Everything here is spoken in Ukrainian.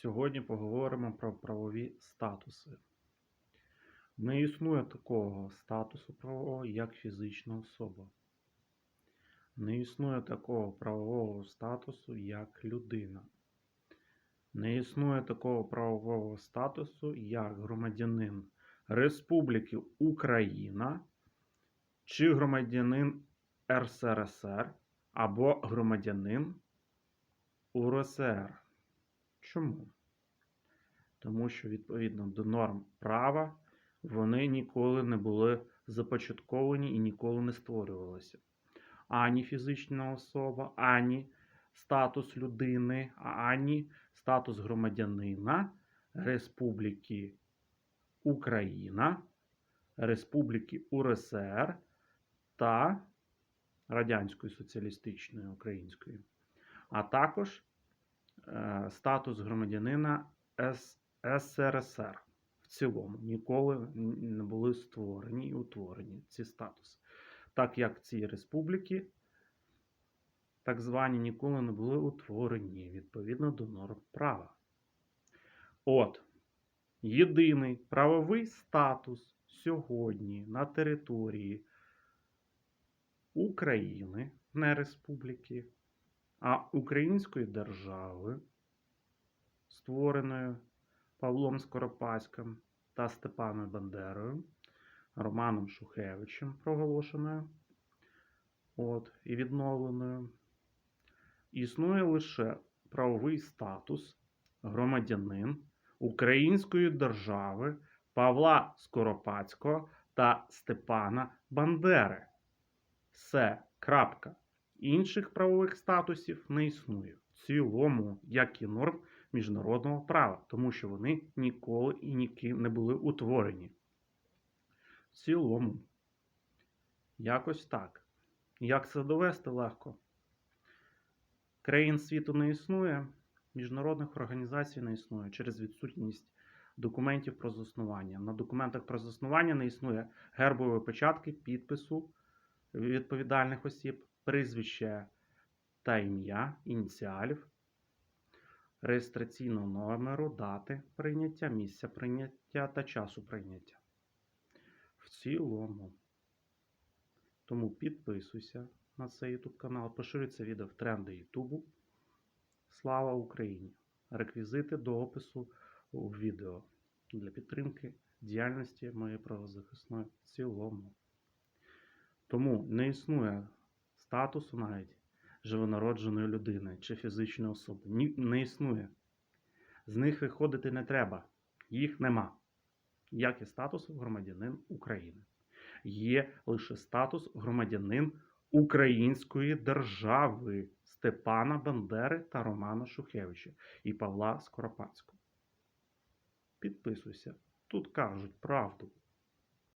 Сьогодні поговоримо про правові статуси. Не існує такого статусу правового, як фізична особа. Не існує такого правового статусу, як людина. Не існує такого правового статусу, як громадянин Республіки Україна чи громадянин РСРСР або громадянин УРСР. Чому? Тому що відповідно до норм права вони ніколи не були започатковані і ніколи не створювалися. Ані фізична особа, ані статус людини, ані статус громадянина Республіки Україна, Республіки УРСР та Радянської Соціалістичної Української, а також статус громадянина СРСР. В цілому ніколи не були створені і утворені ці статуси. Так як ці республіки, так звані, ніколи не були утворені відповідно до норм права. От, єдиний правовий статус сьогодні на території України, не республіки, а Української держави, створеною Павлом Скоропадським та Степаном Бандерою, Романом Шухевичем, проголошеною от, і відновленою, існує лише правовий статус громадянин Української держави Павла Скоропадського та Степана Бандери. Все. Крапка. Інших правових статусів не існує в цілому, як і норм міжнародного права, тому що вони ніколи і ніким не були утворені. В цілому. Якось так. Як це довести легко? Країн світу не існує, міжнародних організацій не існує через відсутність документів про заснування. На документах про заснування не існує гербової печатки, підпису відповідальних осіб, прізвище та ім'я, ініціалів, реєстраційного номеру, дати прийняття, місця прийняття та часу прийняття. В цілому. Тому підписуйся на цей YouTube канал, поширюй це відео в тренди YouTube. Слава Україні! Реквізити до опису у відео для підтримки діяльності моєї правозахисної в цілому. Тому не існує статусу навіть живонародженої людини чи фізичної особи. Ні, не існує. З них виходити не треба. Їх нема. Як і статусу громадянин України. Є лише статус громадянин Української держави Степана Бандери та Романа Шухевича і Павла Скоропадського. Підписуйся. Тут кажуть правду.